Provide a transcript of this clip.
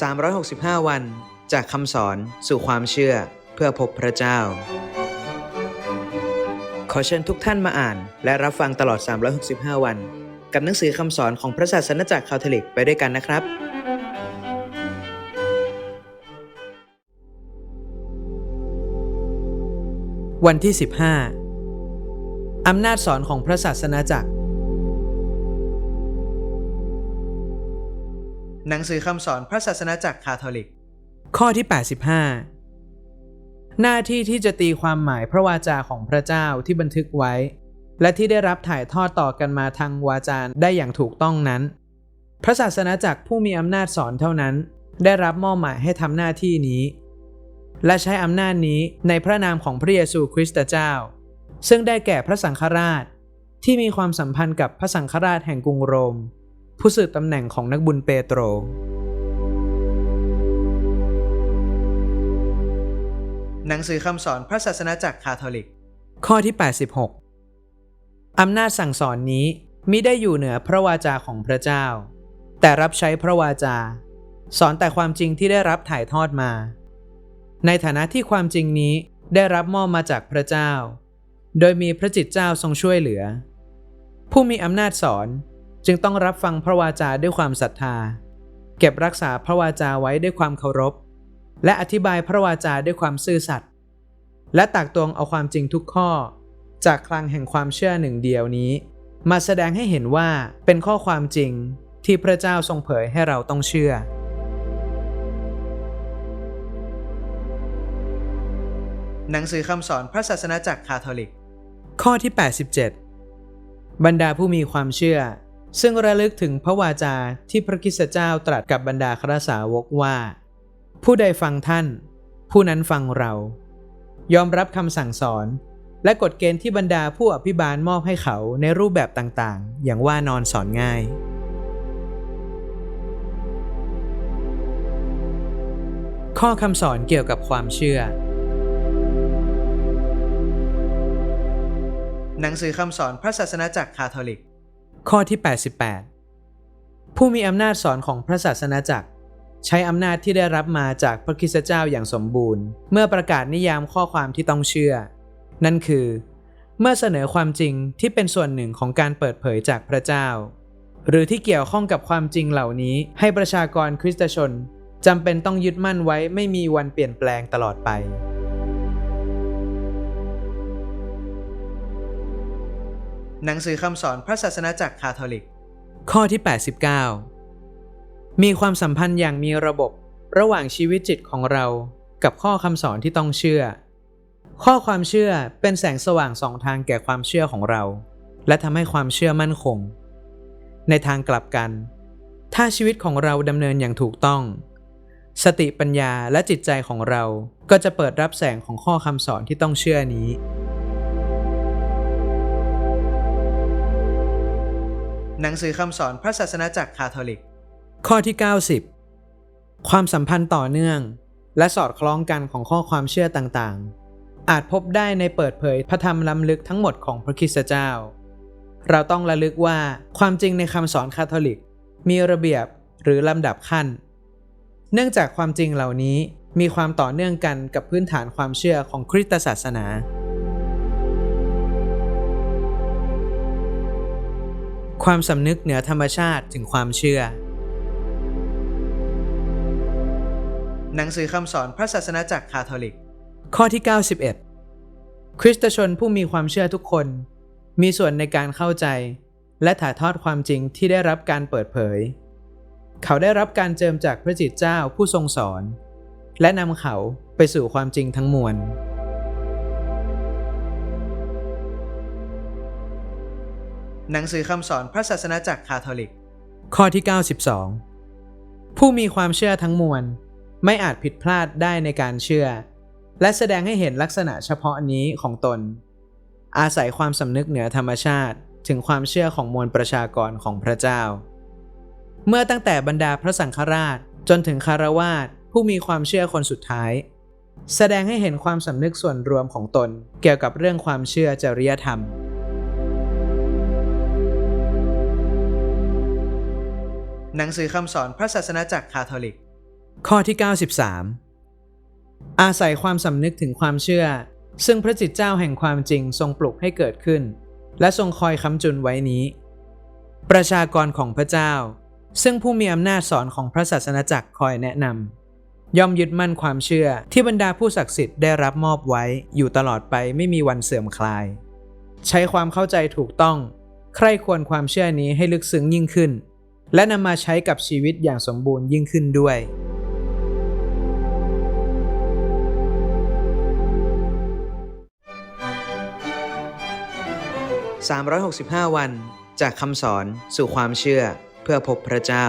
365 วัน จากคำสอนสู่ความเชื่อเพื่อพบพระเจ้า ขอเชิญทุกท่านมาอ่าน และรับฟังตลอด 365 วัน กับหนังสือคำสอนของพระศาสนจักรคาทอลิกไปด้วยกันนะครับ วันที่ 15 อำนาจสอนของพระศาสนาจักร หนังสือคำสอนพระศาสนาจักรคาทอลิก ข้อที่ 85 หน้าที่ที่จะตีความหมายพระวาจาของพระเจ้าที่บันทึกไว้ และที่ได้รับถ่ายทอดต่อกันมาทางวาจาได้อย่างถูกต้องนั้น พระศาสนาจักรผู้มีอำนาจสอนเท่านั้น ได้รับมอบหมายให้ทำหน้าที่นี้ และใช้อำนาจนี้ในพระนามของพระเยซูคริสต์เจ้า ซึ่งได้แก่พระสังฆราชที่มีความสัมพันธ์กับพระสังฆราชแห่งกรุงโรม ผู้สืบตำแหน่งของนักบุญเปโตร หนังสือคำสอนพระศาสนาจักรคาทอลิก ข้อที่ 86 อำนาจสั่งสอนนี้มิได้อยู่เหนือพระวาจาของพระเจ้า แต่รับใช้พระวาจา สอนแต่ความจริงที่ได้รับถ่ายทอดมา ในฐานะที่ความจริงนี้ได้รับมอบมาจากพระเจ้า โดยมีพระจิตเจ้าทรงช่วยเหลือ ผู้มีอำนาจสอน จึงต้องรับฟังพระวาจาด้วยความศรัทธา เก็บรักษาพระวาจาไว้ด้วยความเคารพ และอธิบายพระวาจาด้วยความซื่อสัตย์และตักตวงเอาความจริงทุกข้อ จากคลังแห่งความเชื่อหนึ่งเดียวนี้ มาแสดงให้เห็นว่าเป็นข้อความจริงที่พระเจ้าทรงเผยให้เราต้องเชื่อ หนังสือคำสอนพระศาสนาจักรคาทอลิก ข้อที่ 87 บรรดาผู้มีความเชื่อ ซึ่งระลึกถึงพระวาจาที่พระคิสเจ้าตรัสกับบรรดาคราสาวกว่า ผู้ใดฟังท่าน ผู้นั้นฟังเรา ยอมรับคำสั่งสอน และกฎเกณฑ์ที่บรรดาผู้อภิบาลมอบให้เขาในรูปแบบต่างๆ อย่างว่านอนสอนง่าย ข้อคำสอนเกี่ยวกับความเชื่อ หนังสือคำสอนพระศาสนาจักรคาทอลิก ข้อที่ 88 ผู้มีอำนาจสอนของพระศาสนาจักร ใช้อำนาจที่ได้รับมาจากพระคริสตเจ้าอย่างสมบูรณ์ เมื่อประกาศนิยามข้อความที่ต้องเชื่อ นั่นคือ เมื่อเสนอความจริงที่เป็นส่วนหนึ่งของการเปิดเผยจากพระเจ้า หรือที่เกี่ยวข้องกับความจริงเหล่านี้ให้ประชากรคริสตชนจำเป็นต้องยึดมั่นไว้ไม่มีวันเปลี่ยนแปลงตลอดไป หนังสือคำสอนพระศาสนาจักรคาทอลิก ข้อที่ 89 มีความสัมพันธ์อย่างมีระบบระหว่างชีวิตจิตของเรากับข้อคำสอนที่ต้องเชื่อ ข้อความเชื่อเป็นแสงสว่างสองทางแก่ความเชื่อของเรา และทำให้ความเชื่อมั่นคง ในทางกลับกัน ถ้าชีวิตของเราดำเนินอย่างถูกต้อง สติปัญญาและจิตใจของเราก็จะเปิดรับแสงของข้อคำสอนที่ต้องเชื่อนี้ หนังสือคำสอนพระศาสนาจักรคาทอลิก ข้อที่ 90 ความสัมพันธ์ต่อเนื่อง และสอดคล้องกันของข้อความเชื่อต่างๆ อาจพบได้ในเปิดเผยพระธรรมล้ำลึกทั้งหมดของพระคริสตเจ้า เราต้องระลึกว่าความจริงในคำสอนคาทอลิก มีระเบียบหรือลำดับขั้น เนื่องจากความจริงเหล่านี้มีความต่อเนื่องกันกับพื้นฐานความเชื่อของคริสตศาสนา ความสำนึกเหนือธรรมชาติถึงความเชื่อ หนังสือคำสอนพระศาสนาจักรคาทอลิก ข้อที่ 91 คริสตชนผู้มีความเชื่อทุกคน มีส่วนในการเข้าใจ และถ่ายทอดความจริงที่ได้รับการเปิดเผย เขาได้รับการเจิมจากพระจิตเจ้าผู้ทรงสอน และนำเขาไปสู่ความจริงทั้งมวล หนังสือคำสอนพระศาสนาจักรคาทอลิก ข้อที่ 92 ผู้มีความเชื่อทั้งมวล ไม่อาจผิดพลาดได้ในการเชื่อ และแสดงให้เห็นลักษณะเฉพาะนี้ของตน อาศัยความสำนึกเหนือธรรมชาติถึงความเชื่อของมวลประชากรของพระเจ้า เมื่อตั้งแต่บรรดาพระสังฆราชจนถึงคารวาสผู้มีความเชื่อคนสุดท้าย แสดงให้เห็นความสำนึกส่วนรวมของตนเกี่ยวกับเรื่องความเชื่อจริยธรรม หนังสือคำสอนพระศาสนาจักรคาทอลิก ข้อที่ 93 อาศัยความสำนึกถึงความเชื่อ ซึ่งพระจิตเจ้าแห่งความจริงทรงปลุกให้เกิดขึ้น และทรงคอยค้ำจุนไว้นี้ ประชากรของพระเจ้า ซึ่งผู้มีอำนาจสอนของพระศาสนาจักรคอยแนะนำย่อมยึดมั่นความเชื่อที่บรรดาผู้ศักดิ์สิทธิ์ได้รับมอบไว้อยู่ตลอดไปไม่มีวันเสื่อมคลาย ใช้ความเข้าใจถูกต้อง ใคร่ควรความเชื่อนี้ให้ลึกซึ้งยิ่งขึ้น และนำมาใช้กับชีวิตอย่างสมบูรณ์ยิ่งขึ้นด้วย 365 วัน จากคำสอนสู่ความเชื่อเพื่อพบพระเจ้า